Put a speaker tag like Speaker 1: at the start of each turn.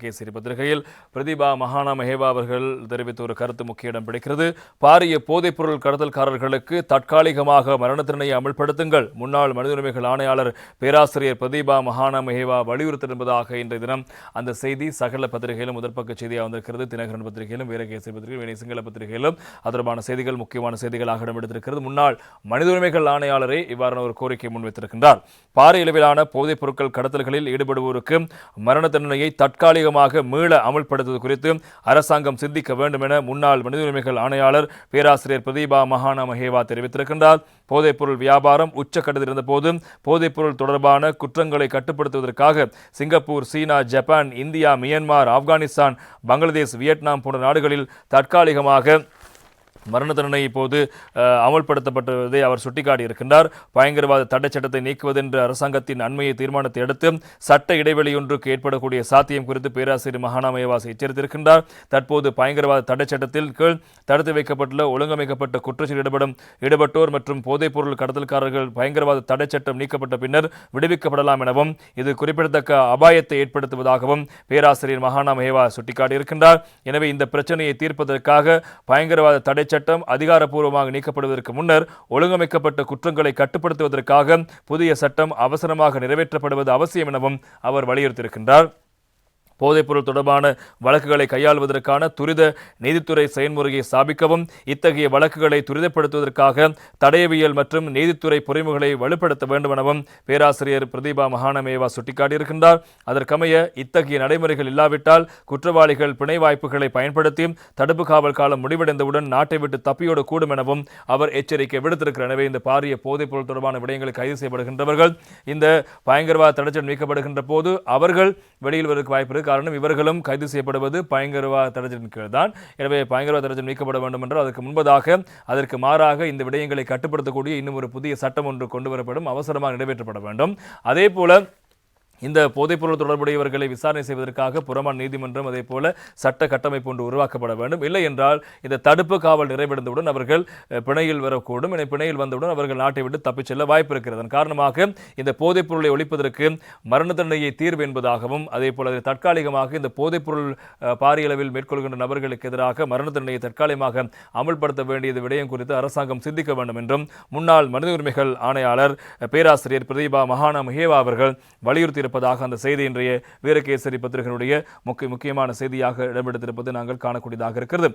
Speaker 1: கேசரி பத்திரிகையில் பிரதிபா மகானா மெஹேவா அவர்கள் தெரிவித்த ஒரு கருத்து முக்கிய இடம் பிடிக்கிறது. பாரிய போதைப்பொருள் கடத்தல்காரர்களுக்கு தற்காலிகமாக மரண தண்டனையை அமல்படுத்துங்கள். முன்னாள் மனித உரிமைகள் ஆணையாளர் பேராசிரியர் பிரதீபா மகானா மெஹேவா வலியுறுத்தி இன்றைய தினம் அந்த செய்தி சகல பத்திரிகையிலும் முதற்பக்க செய்தியாக வந்திருக்கிறது. தினகரன் பத்திரிகையிலும் வீரகேசரி பத்திரிகையிலும் வினை சிங்கள பத்திரிகையிலும் அது தொடர்பான செய்திகள் முக்கியமான செய்திகளாக இடம்பெடுத்திருக்கிறது முன்னாள் மனித உரிமைகள் ஆணையாளரே இவ்வாறான ஒரு கோரிக்கை முன்வைத்திருக்கின்றார் பாரிய அளவிலான போதைப் பொருட்கள் கடத்தல்களில் ஈடுபடுவோருக்கு மரண தண்டனையை தற்காலிகமாக மீள அமல்படுத்துவது குறித்து அரசாங்கம் சிந்திக்க வேண்டும் என முன்னாள் மனித உரிமைகள் ஆணையாளர் பேராசிரியர் பிரதீபா மகானா மஹேவா தெரிவித்திருக்கின்றார். போதைப்பொருள் வியாபாரம் உச்சக்கட்டத்தில் இருந்தபோது போதைப்பொருள் தொடர்பான குற்றங்களை கட்டுப்படுத்துவதற்காக Singapore China Japan India Myanmar Afghanistan Bangladesh Vietnam போன்ற நாடுகளில் தற்காலிகமாக மரண தண்டனை இப்போது அமல்படுத்தப்பட்டதை அவர் சுட்டிக்காட்டியிருக்கின்றார். பயங்கரவாத தடை சட்டத்தை நீக்குவதென்ற அரசாங்கத்தின் அண்மைய தீர்மானத்தை அடுத்து சட்ட இடைவெளியொன்றுக்கு ஏற்படக்கூடிய சாத்தியம் குறித்து பேராசிரியர் மகானாமயவாசி எச்சரித்திருக்கின்றார். தற்போது பயங்கரவாத தடை சட்டத்தில் கீழ் தடுத்து வைக்கப்பட்டுள்ள ஒழுங்கமைக்கப்பட்ட குற்றச்செயல் ஈடுபடும் ஈடுபட்டோர் மற்றும் போதைப்பொருள் கடத்தல்காரர்கள் பயங்கரவாத தடை சட்டம் நீக்கப்பட்ட பின்னர் விடுவிக்கப்படலாம் எனவும் இது குறிப்பிடத்தக்க அபாயத்தை ஏற்படுத்துவதாகவும் பேராசிரியர் மகானா மேவா சுட்டிக்காட்டியிருக்கின்றார். எனவே இந்த பிரச்சனையை தீர்ப்பதற்காக பயங்கரவாத தடை சட்டம் அதிகாரப்பூர்வமாக நீக்கப்படுவதற்கு முன்னர் ஒழுங்கமைக்கப்பட்ட குற்றங்களை கட்டுப்படுத்துவதற்காக புதிய சட்டம் அவசரமாக நிறைவேற்றப்படுவது அவசியம் எனவும் அவர் வலியுறுத்தியிருக்கின்றார். போதைப்பொருள் தொடர்பான வழக்குகளை கையாள்வதற்கான துரித நீதித்துறை செயல்முறையை ஸ்தாபிக்கவும் இத்தகைய வழக்குகளை துரிதப்படுத்துவதற்காக தடயவியல் மற்றும் நீதித்துறை பொறிமுகளை வலுப்படுத்த வேண்டும் எனவும் பேராசிரியர் பிரதீபா மகானமேவா சுட்டிக்காட்டியிருக்கின்றார். அதற்கமைய இத்தகைய நடைமுறைகள் இல்லாவிட்டால் குற்றவாளிகள் பிணை வாய்ப்புகளை பயன்படுத்தி தடுப்பு காவல் காலம் முடிவடைந்தவுடன் நாட்டை விட்டு தப்பியோட கூடும் எனவும் அவர் எச்சரிக்கை விடுத்திருக்கிறார். எனவே இந்த பாரிய போதைப்பொருள் தொடர்பான விடயங்களை கைது செய்யப்படுகின்றவர்கள் இந்த பயங்கரவாத தடைச்சல் நீக்கப்படுகின்ற போது அவர்கள் வெளியில் வருவதற்கு வாய்ப்பு காரணம் இவர்களும் கைது செய்யப்படுவது பயங்கரவாத தடைச்சலின் கீழ் தான் எனவே பயங்கரவாத தடைச்சல் நீக்கப்பட வேண்டும் என்றால் அதற்கு முன்பதாக அதற்கு மாறாக இந்த விடயங்களை கட்டுப்படுத்தக்கூடிய இன்னும் ஒரு புதிய சட்டம் ஒன்று கொண்டு வரப்படும் அவசரமாக நிறைவேற்றப்பட வேண்டும். அதே போல இந்த போதைப்பொருள் தொடர்புடையவர்களை விசாரணை செய்வதற்காக புறமான் நீதிமன்றம் அதே போல சட்ட கட்டமைப்பு ஒன்று உருவாக்கப்பட வேண்டும். இல்லை என்றால் இந்த தடுப்பு காவல் நிறைவடைந்தவுடன் அவர்கள் பிணையில் வரக்கூடும். என பிணையில் வந்தவுடன் அவர்கள் நாட்டை விட்டு தப்பிச் செல்ல வாய்ப்பு இருக்கிறது. அதன் காரணமாக இந்த போதைப்பொருளை ஒழிப்பதற்கு மரண தண்டனையை தீர்வு என்பதாகவும் அதே போல தற்காலிகமாக இந்த போதைப்பொருள் பாரியளவில் பாரிய அளவில் மேற்கொள்கின்ற நபர்களுக்கு எதிராக மரண தண்டனையை தற்காலிகமாக அமல்படுத்த வேண்டியது விடயம் குறித்து அரசாங்கம் சிந்திக்க வேண்டும் என்றும் முன்னாள் மனித உரிமைகள் ஆணையாளர் பேராசிரியர் பிரதீபா மகானா மஹேவா அவர்கள் வலியுறுத்தி இருப்பதாக அந்த செய்தி இன்றைய வீரகேசரி பத்திரிகையினுடைய முக்கிய முக்கியமான செய்தியாக இடம்பெடுத்திருப்பது நாங்கள் காணக்கூடியதாக இருக்கிறது.